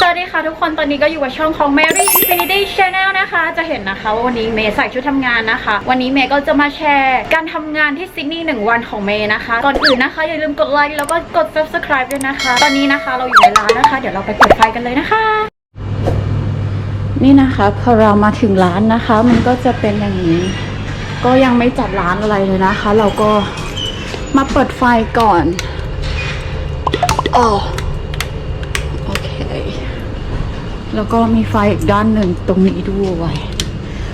สวัสดีค่ะทุกคนตอนนี้ก็อยู่กับช่องของ Mary Infinity Channel นะคะ จะเห็นนะคะว่าวันนี้เมย์ใส่ชุดทำงานนะคะ วันนี้เมย์ก็จะมาแชร์การทำงานที่ซิดนีย์หนึ่งวันของเมย์นะคะ ก่อนอื่นนะคะ อย่าลืมกดไลค์แล้วก็กด subscribe ด้วยนะคะ ตอนนี้นะคะเราอยู่ในร้านนะคะ เดี๋ยวเราไปเปิดไฟกันเลยนะคะ นี่นะคะพอเรามาถึงร้านนะคะ มันก็จะเป็นอย่างนี้ ก็ยังไม่จัดร้านอะไรเลยนะคะ เราก็มาเปิดไฟก่อนอ๋อ โอเค แล้วก็มีไฟอีกด้านหนึ่งตรงนี้ด้วย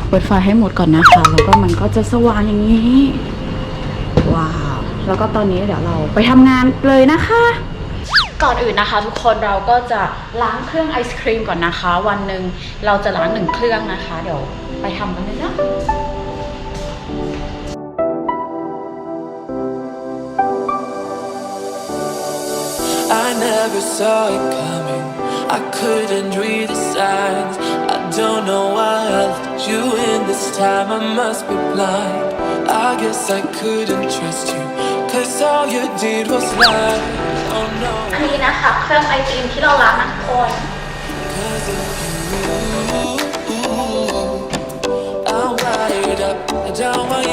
เปิดไฟให้หมดก่อนนะคะ แล้วก็มันก็จะสว่างอย่างนี้ว้าวแล้วก็ตอนนี้เดี๋ยวเราไปทำงานเลยนะคะก่อนอื่นนะคะทุกคนเราก็จะล้างเครื่องไอศครีมก่อนนะคะ วันหนึ่งเราจะล้างหนึ่งเครื่องนะคะ เดี๋ยวไปทำกันเลยนะ I never saw it coming. I couldn't read the signs. I don't know why I let you in this time. I must be blind. I guess I couldn't trust you. Cause all you did was lie. Oh อัน no, นี้นะคะเครื่องไอติมที่เราล้างนะทุกคน cause of you. I'm wired up. I don't want you.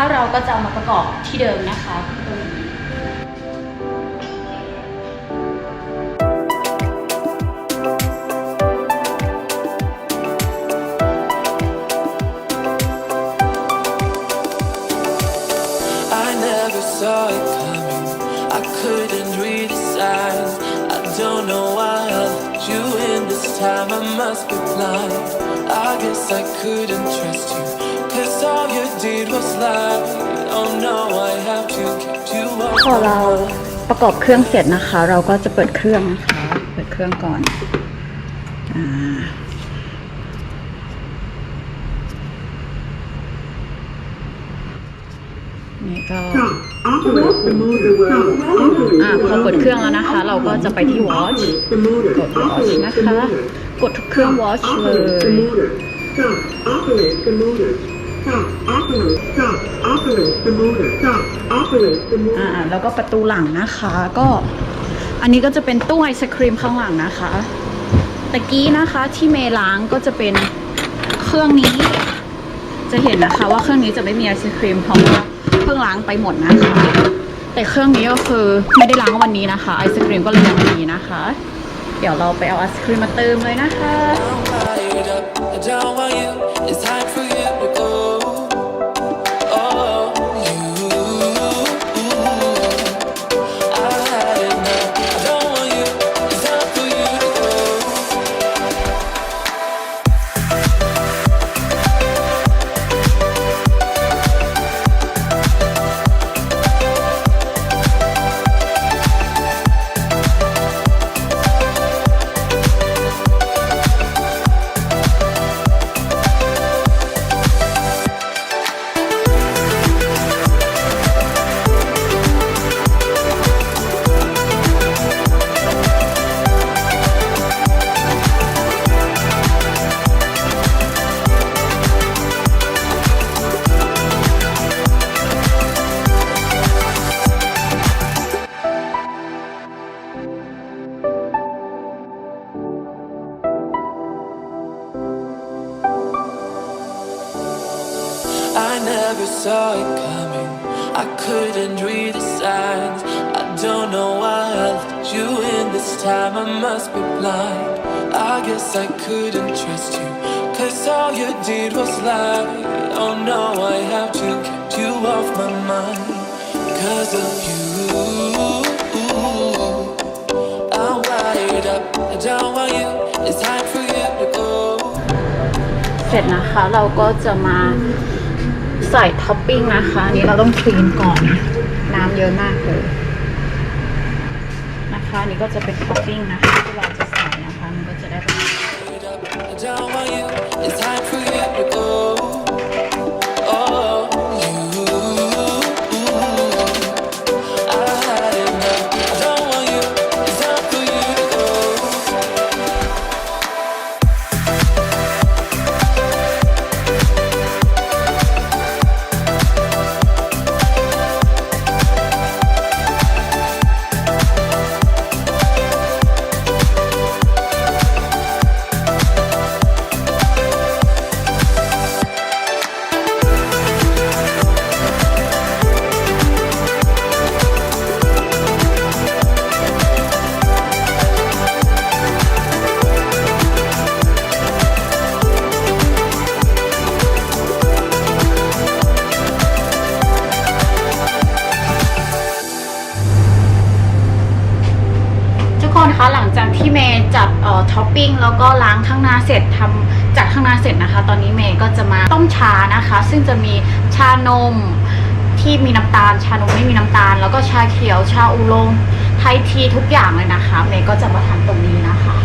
างเสร็จนะคะเราก็จะเอามาประกอบที่เดิมนะคะตรงนี้ I never saw it coming. I couldn't read the signs. I don't know why I let you in this time. I must be blind. I guess I couldn't trust you. พอเราประกอบเครื่องเสร็จนะคะ เราก็จะเปิดเครื่องนะคะ เปิดเครื่องก่อนอ่านี่ก็อ่าพอเปิดเครื่องแล้วนะคะ เราก็จะไปที่ watch กด watch นะคะ กดทุกเครื่อง watch เลย Stop. Operate Stop. Operate the motor. Stop. Operate the motor. อ่าแล้วก็ประตูหลังนะคะก็อันนี้ก็จะเป็นตู้ไอศครีมข้างหลังนะคะตะกี้นะคะที่เมล้างก็จะเป็นเครื่องนี้ จะเห็นนะคะว่าเครื่องนี้จะไม่มีไอศครีมเพราะว่าเพิ่งล้างไปหมดนะคะ แต่เครื่องนี้ก็คือไม่ได้ล้างวันนี้นะคะไอศครีมก็เลยยังมีนะคะ เดี๋ยวเราไปเอาไอศครีมมาเติมเลยนะคะ never saw it coming. I couldn't read the signs. I don't know why I let you in this time. I must be blind. I guess I couldn't trust you. Cause all you did was lie. Oh no, I have to keep you off my mind. Cause of you. I'm wired up. I don't want you. It's time for you to go. เสร็จนะคะเราก็จะมา ใส่ท็อปปิ้งนะคะอันนี้เราต้องคลีนก่อน น้ำเยอะมากเลยนะคะอันนี้ก็จะเป็นท็อปปิ้งนะคะที่เราจะใส่นะคะมันก็จะได้เป็น I don't want you. It's time for you to go. จัดเอ่อท็อปปิ้งแล้วก็ล้างข้างหน้าเสร็จทำจัดข้างหน้าเสร็จนะคะ ตอนนี้เมย์ก็จะมาต้มชานะคะ ซึ่งจะมีชานมที่มีน้ำตาล ชานมไม่มีน้ำตาล แล้วก็ชาเขียวชาอูลงไทยทีทุกอย่างเลยนะคะ เมย์ก็จะมาทำตรงนี้นะคะ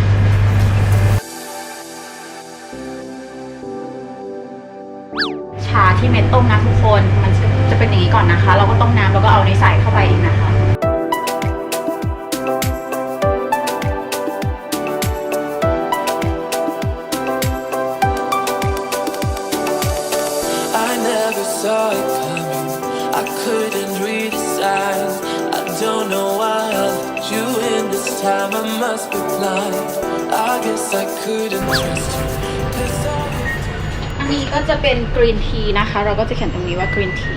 ชาที่เมย์ต้มนะทุกคน มันจะจะเป็นอย่างนี้ก่อนนะคะ เราก็ต้มน้ำแล้วก็เอาในใส่เข้าไปอีกนะคะ time. I must be blind. I guess I couldn't trust you. นนี้ก็จะเป็นกรีนทีนะคะ เราก็จะเขียนตรงนี้ว่ากรีนที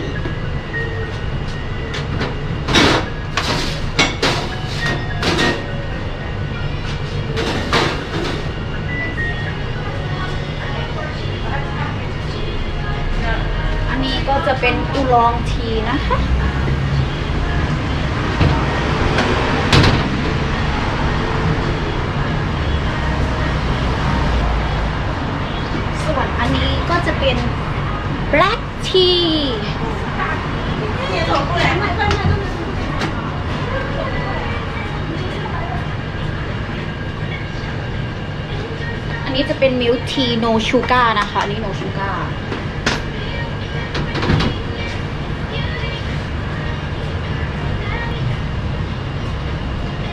อันนี้ก็จะเป็นอูลองทีนะคะ ส่วนอันนี้ก็จะเป็น black tea อันนี้จะเป็น milk tea no sugar นะคะ อันนี้ no sugar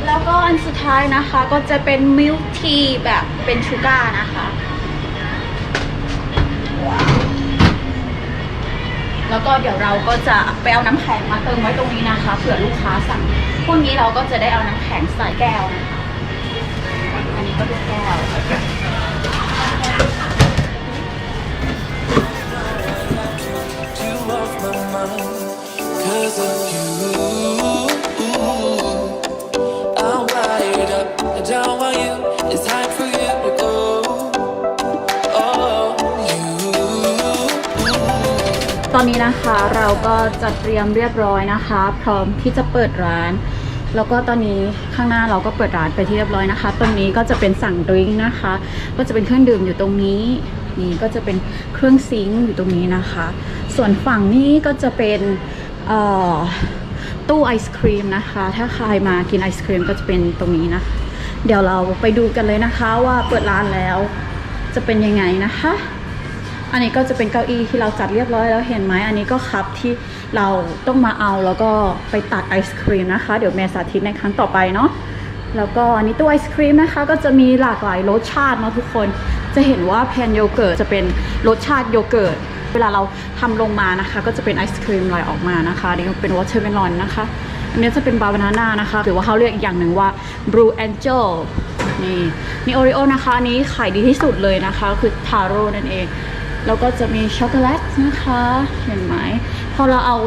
แล้วก็อันสุดท้ายนะคะก็จะเป็น milk tea แบบเป็นชูการ์นะคะ แล้วก็เดี๋ยวเราก็จะไปเอาน้ำแข็งมาเติมไว้ตรงนี้นะคะเผื่อลูกค้าสั่งพวกนี้เราก็จะได้เอาน้ำแข็งใส่แก้วนะคะอันนี้ก็เป็นแก้ว you off my you ตอนนี้นะคะเราก็จัดเตรียมเรียบร้อยนะคะ พร้อมที่จะเปิดร้าน แล้วก็ตอนนี้ข้างหน้าเราก็เปิดร้านไปที่เรียบร้อยนะคะ ตรงนี้ก็จะเป็นสั่งดริงก์นะคะ ก็จะเป็นเครื่องดื่มอยู่ตรงนี้นี่ก็จะเป็นเครื่องซิงค์อยู่ตรงนี้นะคะ ส่วนฝั่งนี้ก็จะเป็นตู้ไอศครีมนะคะ ถ้าใครมากินไอศครีมก็จะเป็นตรงนี้นะ เดี๋ยวเราไปดูกันเลยนะคะว่าเปิดร้านแล้วจะเป็นยังไงนะคะ อันนี้ก็จะเป็นเก้าอี้ที่เราจัดเรียบร้อยแล้วเห็นไหมอันนี้ก็คัพที่เราต้องมาเอาแล้วก็ไปตักไอศครีมนะคะ เดี๋ยวเมย์สาธิตในครั้งต่อไปเนาะแล้วก็อันนี้ตู้ไอศครีมนะคะ ก็จะมีหลากหลายรสชาติเนาะทุกคน จะเห็นว่าแพนโยเกิร์ตจะเป็นรสชาติโยเกิร์ตเวลาเราทำลงมานะคะ ก็จะเป็นไอศครีมลอยออกมานะคะอันนี่เป็นวอเตอร์เมลอนนะคะ อันนี้จะเป็นบาบานาน่านะคะ หรือว่าเขาเรียกอีกอย่างหนึ่งว่า Blue Angel นี่นี่โอริโอนะคะอันนี้ขายดีที่สุดเลยนะคะ คือทาโร่นั่นเอง แล้วก็จะมีช็อกโกแลตนะคะ เห็นไหม พอเราเอา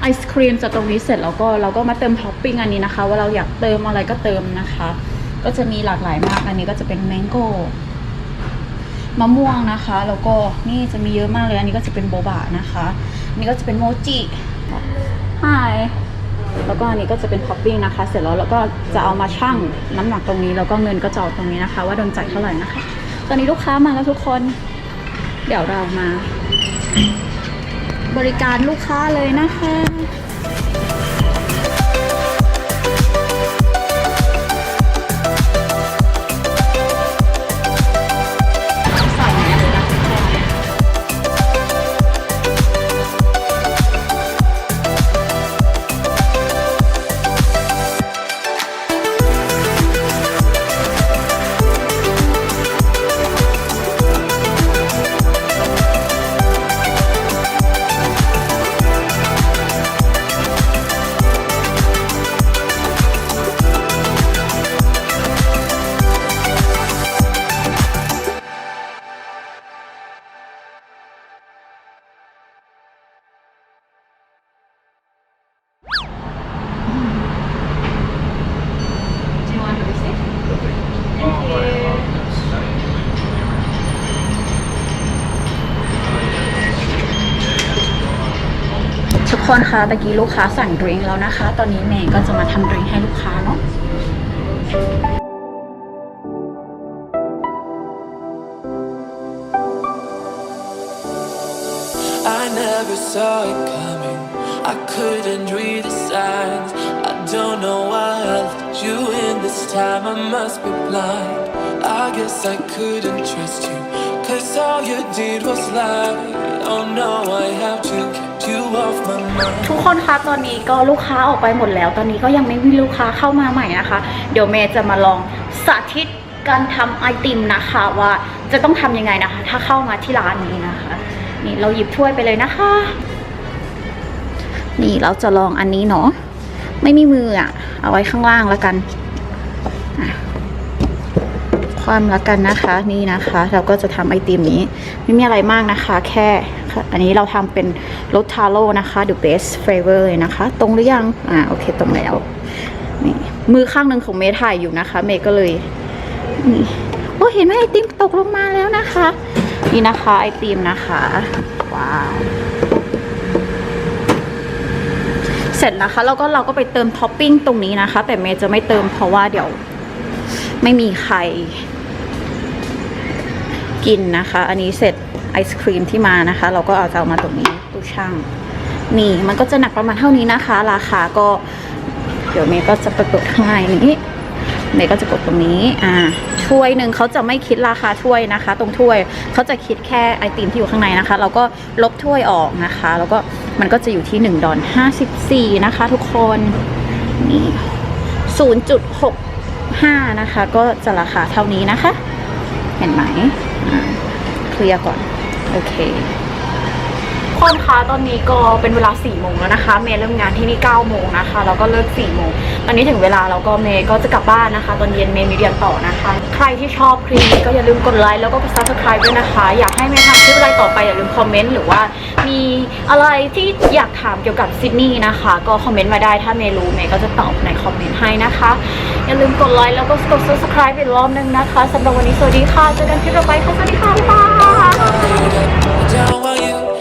ไอศครีมจากตรงนี้เสร็จแล้วก็เราก็มาเติมท็อปปิ้งอันนี้นะคะ ว่าเราอยากเติมอะไรก็เติมนะคะ ก็จะมีหลากหลายมาก อันนี้ก็จะเป็นแมงโก้มะม่วงนะคะ แล้วก็นี่จะมีเยอะมากเลย อันนี้ก็จะเป็นโบบะนะคะ อันนี้ก็จะเป็นโมจิ Hi แล้วก็อันนี้ก็จะเป็นท็อปปิ้งนะคะ เสร็จแล้วเราก็จะเอามาชั่งน้ำหนักตรงนี้ แล้วก็เงินก็จออกตรงนี้นะคะ ว่าโดนจ่ายเท่าไหร่นะคะ ตอนนี้ลูกค้ามาแล้วทุกคน เดี๋ยวเรามา บริการลูกค้าเลยนะคะ อนคะตะกี้ลูกค้าสั่งดริงแล้วนะคะ ตอนนี้เมย์ก็จะมาทำดริงให้ลูกค้าเนาะ Cause all you did was lie Oh no, I have to ทุกคนคะตอนนี้ก็ลูกค้าออกไปหมดแล้ว ตอนนี้ก็ยังไม่มีลูกค้าเข้ามาใหม่นะคะ เดี๋ยวเมย์จะมาลองสาธิตการทำไอติมนะคะ ว่าจะต้องทำยังไงนะคะ ถ้าเข้ามาที่ร้านนี้นะคะ นี่เราหยิบถ้วยไปเลยนะคะ นี่เราจะลองอันนี้เนาะไม่มีมืออะเอาไว้ข้างล่างแล้วกัน ความละกันนะคะนี่นะคะ เราก็จะทำไอติมนี้ ไม่มีอะไรมากนะคะ แค่อันนี้เราทำเป็นรสทาโร่นะคะ the best flavor เลยนะคะ ตรงหรือยังอ่าโอเคตรงแล้วนี่มือข้างหนึ่งของเมย์ถ่ายอยู่นะคะ เมย์ก็เลยนี่โอ้เห็นไหมไอติมตกลงมาแล้วนะคะ นี่นะคะไอติมนะคะว้าวเสร็จนะคะแล้วก็เราก็ไปเติมท็อปปิ้งตรงนี้นะคะ แต่เมย์จะไม่เติมเพราะว่าเดี๋ยว ไม่มีใคร กินนะคะ อันนี้เสร็จไอศครีมที่มานะคะ เราก็เอาจะเอามาตรงนี้ตู้ช่าง นี่มันก็จะหนักประมาณเท่านี้นะคะ ราคาก็ เดี๋ยวเมย์ก็จะไปกดข้างในนี้เมย์ก็จะกดตรงนี้อ่าถ้วยหนึ่งเขาจะไม่คิดราคาถ้วยนะคะ ตรงถ้วยเขาจะคิดแค่ไอติมที่อยู่ข้างในนะคะ เราก็ลบถ้วยออกนะคะ แล้วก็มันก็จะอยู่ที่1ดอล54 นะคะ ทุกคนนี่ 5 นะคะ ก็จะราคาเท่านี้นะคะ เห็นไหมเคลียร์ก่อน โอเค คนคะตอนนี้ก็เป็นเวลา4ี่โมงแล้วนะคะ เมย์เริ่มงานที่นี่9ก้าโมงนะคะแล้วก็เลิก4ี่โมงตอนนี้ถึงเวลาแล้วก็เมย์ก็จะกลับบ้านนะคะ ตอนเย็นเมย์มีเรียนต่อนะคะ ใครที่ชอบคลิปนี้ก็อย่าลืมกดไลค์แล้วก็กด subscribe ด้วยนะคะ อยากให้เมย์ทำคลิปอะไรต่อไปอย่าลืมคอมเมนต์หรือว่ามีอะไรที่อยากถามเกี่ยวกับซิดนีย์นะคะ ก็คอมเมนต์มาได้ถ้าเมย์รู้เมย์ก็จะตอบในคอมเมนต์ให้นะคะอย่าลืมกดไลค์แล้วก็กด subscribe อีกรอบนึงนะคะสำหรับวันนี้สวัสดีค่ะเจอกันคลิปต่อไปค่ะสวัสดีค่ะบ๊ายบาย